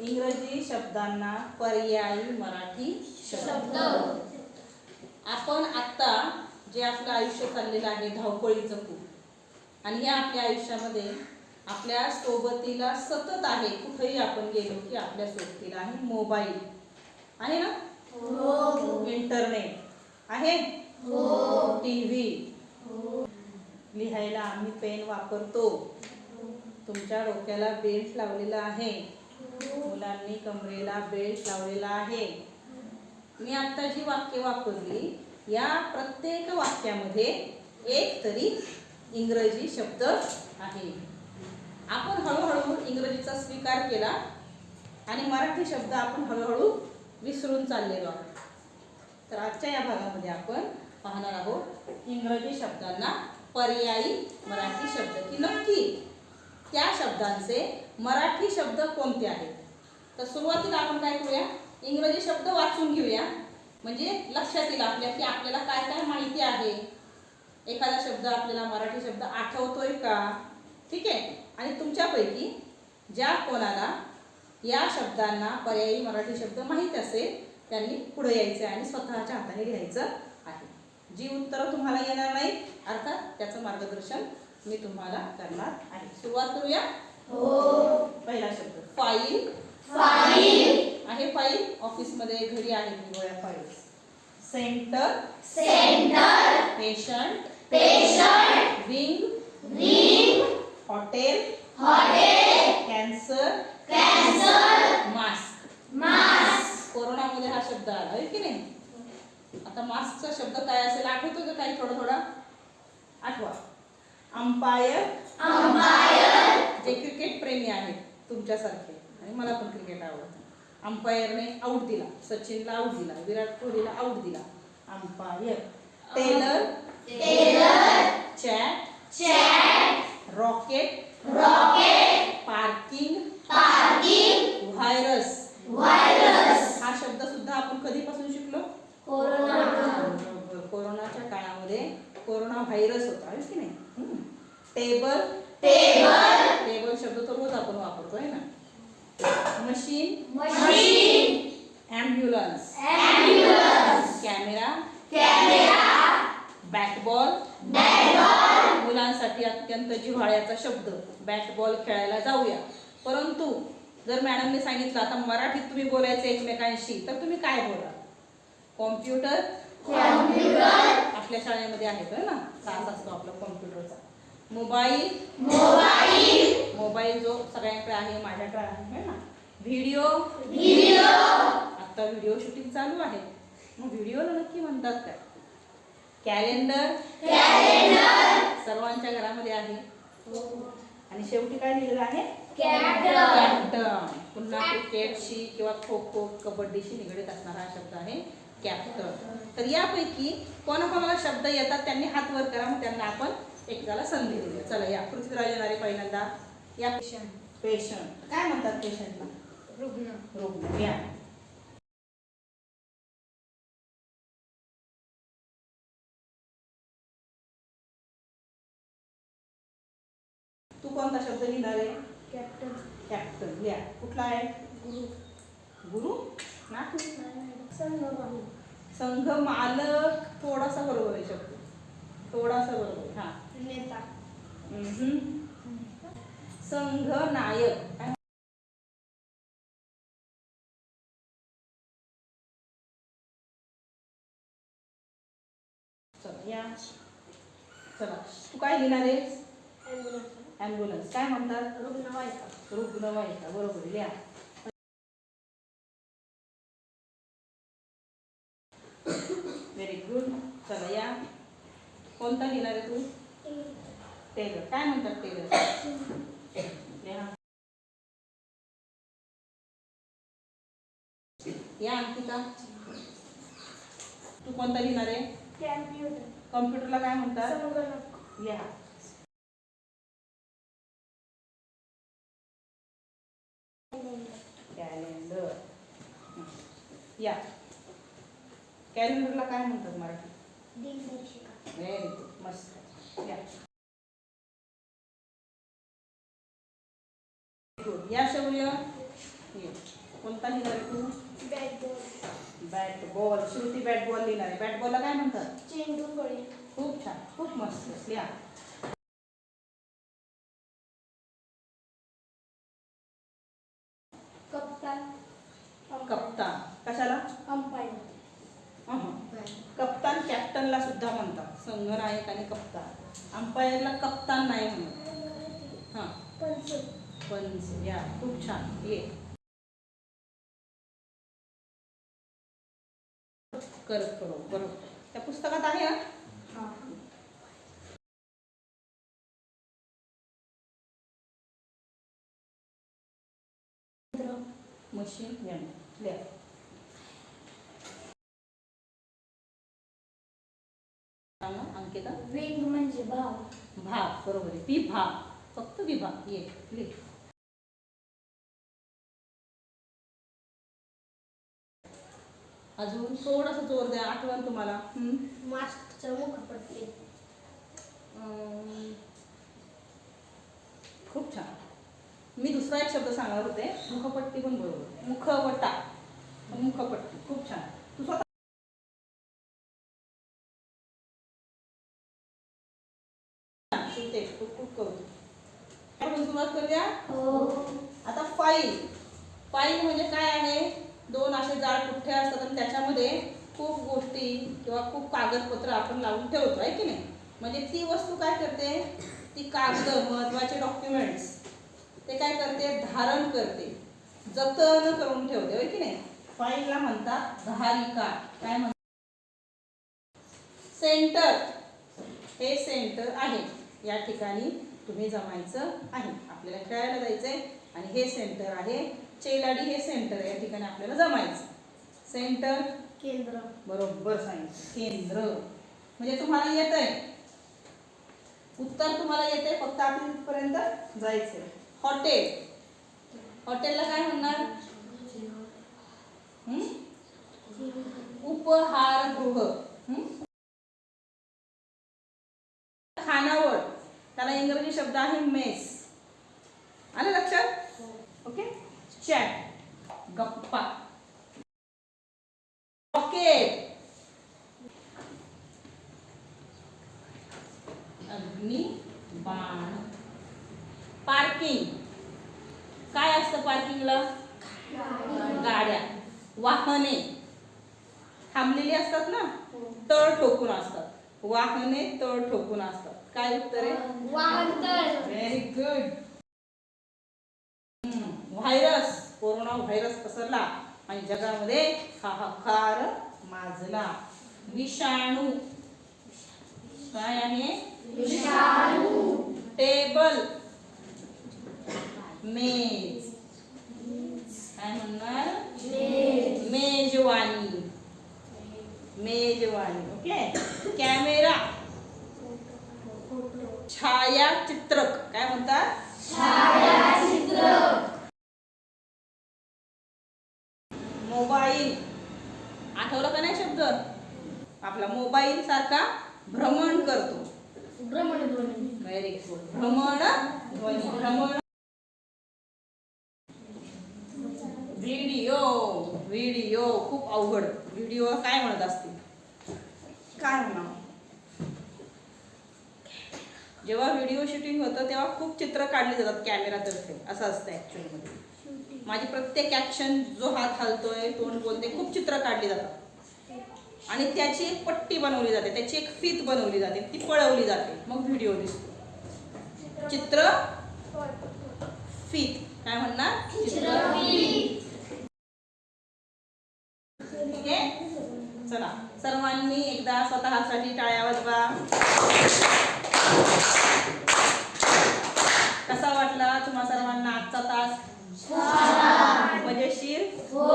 इंग्रजी शब्दांना पर्यायी मराठी शब्द. आपण आत्ता जे आपलं आयुष्य चाललेलं आहे धावपळीचं खूप. आणि या आपल्या आयुष्यामध्ये आपल्या सोबतीला सतत आहे कुठेही आपण गेलो की आपल्या सोबतीला आहे मोबाईल. आहे ना? इंटरनेट. आहे? TV. लिहायला आम्ही पेन वापरतो. तुमच्या डोक्याला बेल्ट लावलेला आहे. मुलांनी कमरेला बेल्ट लावलेला आहे. मी आता जी वाक्य वापरली या प्रत्येक वाक्यामध्ये एक तरी इंग्रजी शब्द आहे. आपण हळूहळू इंग्रजीचा स्वीकार केला आणि मराठी शब्द आपण हळूहळू विसरून चाललेलो आहोत. तर आजच्या या भागामध्ये आपण पाहणार आहोत इंग्रजी शब्दांना पर्यायी मराठी शब्द की नक्की? त्या शब्दांचे मराठी शब्द कोणते आहेत? तर सुरुवातीला आपण काय करूया? इंग्रजी शब्द वाचून घेऊया. म्हणजे लक्षात येईल आपल्या की आपल्याला काय काय माहिती आहे? एखादा शब्द आपल्याला मराठी शब्द आठवतोय का? ठीक आहे? आणि तुमच्यापैकी ज्या कोणाला या शब्दांना पर्यायी मराठी शब्द माहीत असेल त्यांनी पुढे यायचं आहे आणि स्वतःच्या हाताने लिहायचं आहे. जी उत्तरं तुम्हाला येणार नाहीत अर्थात त्याचं मार्गदर्शन मी तुम्हाला करणार आहे. सुरुवात करूया? पहिला शब्द. फाईल आहे फाईल ऑफिसमध्ये घरी आहेत निवळ्या file centre patient wing hotel cancer mask कोरोनामध्ये हा शब्द आला आहे की नाही? आता मास्कचा शब्द काय असेल आठवतो का काही थोडं थोडा अंपायर. जे क्रिकेट प्रेमी आहेत तुमच्यासारखे. आणि मला पण क्रिकेट आवडतं. अंपायरने आऊट दिला. सचिनला आऊट दिला. विराट कोहलीला आऊट दिला. Umpire. Tailor. Chat. Rocket. Parking. Virus. हा शब्द सुद्धा आपण कधीपासून शिकलो? बरोबर. कोरोनाच्या काळामध्ये. कोरोना व्हायरस होता आहे की नाही? हम्म. टेबल. टेबल. शब्द तर रोज आपण वापरतो आहे ना? Machine. Ambulance. Camera. Bat ball. मुलांसाठी अत्यंत जिव्हाळ्याचा शब्द. बॅटबॉल खेळायला जाऊया. परंतु जर मॅडमने सांगितलं आता मराठीत तुम्ही बोलायचं एकमेकांशी तर तुम्ही काय बोला? कॉम्प्युटर. आपल्या शाळेमध्ये आहे होय ना? तास असतो आपला कॉम्प्युटरचा मोबाईल? मोबाईल. जो सगळ्यांकडे आहे माझ्याकडे आहे है ना? व्हिडिओ? आता व्हिडिओ शूटिंग चालू आहे. मग व्हिडिओला नक्की म्हणतात काय? कॅलेंडर? सर्वांच्या घरामध्ये आहे. आणि शेवटी काय लिहिलेलं आहे? पुन्हा क्रिकेटशी किंवा खो खो कबड्डीशी निगडीत असणारा हा शब्द आहे. कॅप्टन तर यापैकी कोणाकोणाला शब्द येतात त्यांनी हात वर करा मग त्यांना आपण एकाला संधी देऊया. चला या पृथ्वीराज येणारे पहिल्यांदा. या पेशंट काय म्हणतात पेशंटला रुग्ण. रुग्ण. या. तू कोणता शब्द लिहिणार आहे? कॅप्टन कॅप्टन लिहा कुठला आहे? गुरु. गुरु? ना संघ मालक थोडासा बरोबर आहे शब्द थोडासा बरोबर. हा. नेता. संघ नायक. या. चला तू काय लिहिणार आहेस? ॲम्ब्युलन्स काय म्हणतात रुग्णवाहिका. रुग्णवाहिका बरोबर लिहा व्हेरी गुड चला या कोणता लिहिणार आहे तू? टेलर. काय म्हणतात टेलर? या अंकिता. तू कोणता लिहिणार आहे? कॅम्प्युटर कॉम्प्युटरला काय म्हणतात? या. कॅलेंडर. या. कॅलेंडरला काय म्हणतात मराठी? दिनदर्शिका व्हेरी गुड मस्त. या. गुड या शौर्य. ये कोणता लिहिणार आहे तू? Bat ball bat ball Shruti bat ball लिहिणार आहे बॅट बॉलला काय म्हणतात? चेंडू खूप छान. खूप मस्त. लिहा कप्तान कप्तान कशाला अंपायर अहं. कप्तान कॅप्टनला सुद्धा म्हणतात. संघनायक आणि कप्तान. अंपायरला कप्तान नाही म्हणत. हां. पंच या. खूप छान. ये. करत करो. बरोबर. त्या पुस्तकात आहे हा? हा. मशीन यंत्र अंकिता विंग म्हणजे भाव. भाग बरोबर आहे. विभाग. फक्त विभाग. ये अजून थोडंसं जोर द्या. आठवण तुम्हाला. हम्म. मास्कचं मुखपट्टी. अं, खूप छान. मी दुसरा एक शब्द सांगणार होते. मुखपट्टी पण बरोबर. मुखवटा. मुखपट्टी. खूप छान तू स्वतः शिकते, खूप खूप करू आपण सुरुवात करूया? हो. आता फाईल फाईल म्हणजे काय आहे? दोन असे जाड पुठ्ठे असतात आणि त्याच्यामध्ये खूप गोष्टी किंवा खूप कागदपत्र आपण लावून ठेवतो आहे की नाही? म्हणजे ती वस्तू काय करते? ती कागद महत्त्वाचे डॉक्युमेंट्स ते काय करते? धारण करते. जतन करून ठेवते होय की नाही? फाईलला म्हणतात धारिका काय म्हणतात सेंटर हे सेंटर आहे. या ठिकाणी तुम्ही जमायचं आहे. आपल्याला खेळायला जायचंय आणि हे सेंटर आहे. चेलाडी हे सेंटर आहे या ठिकाणी आपल्याला जमायचं. सेंटर केंद्र. बरोबर सांगितलं. केंद्र. म्हणजे तुम्हाला येत आहे उत्तर तुम्हाला येते फक्त आपण जायचंय. हॉटेल हॉटेलला काय म्हणणार? उपहारगृह? खानावळ. त्याला इंग्रजी शब्द आहे मेस. आलं लक्षात? ओके? चॅट. गप्पा. रॉकेट. अग्नी बाण. पार्किंग. काय असतं पार्किंगला? गाड्या. वाहने. थांबलेली असतात ना? तळ ठोकून असतात. वाहने तळ ठोकून असतात. काय उत्तर आहे? Very good virus corona virus पसरला आणि जगामध्ये हाहाकार माजला. विषाणू. काय आहे? टेबल मेज काय म्हणणार? मेजवानी मेजवानी ओके? कॅमेरा. छायाचित्रक. काय म्हणतात? मोबाईल. आठवलं का नाही शब्द? आपला मोबाईल सारखा भ्रमण करतो. भ्रमणध्वनी व्हेरी गुड भ्रमण ध्वनी. भ्रमण व्हिडिओ व्हिडिओ खूप अवघड. व्हिडिओ काय म्हणत असतील? काय म्हणा जेव्हा व्हिडिओ शूटिंग होतं तेव्हा खूप चित्र काढली जातात कॅमेरातर्फे. असं असतं ऍक्च्युअली मध्ये. माझी प्रत्येक ऍक्शन जो हात हलतोय तोंड बोलते खूप चित्र काढली जातात. आणि त्याची एक पट्टी बनवली जाते त्याची एक फीत बनवली जाते ती पळवली जाते. मग व्हिडिओ दिसतो. चित्र फीत. काय म्हणणार? ठीक आहे? चला. सर्वांनी एकदा स्वतःसाठी टाळ्या वाजवा. कसा वाटला तुम्हा सर्वांना आजचा तास? मजेशीर? हो.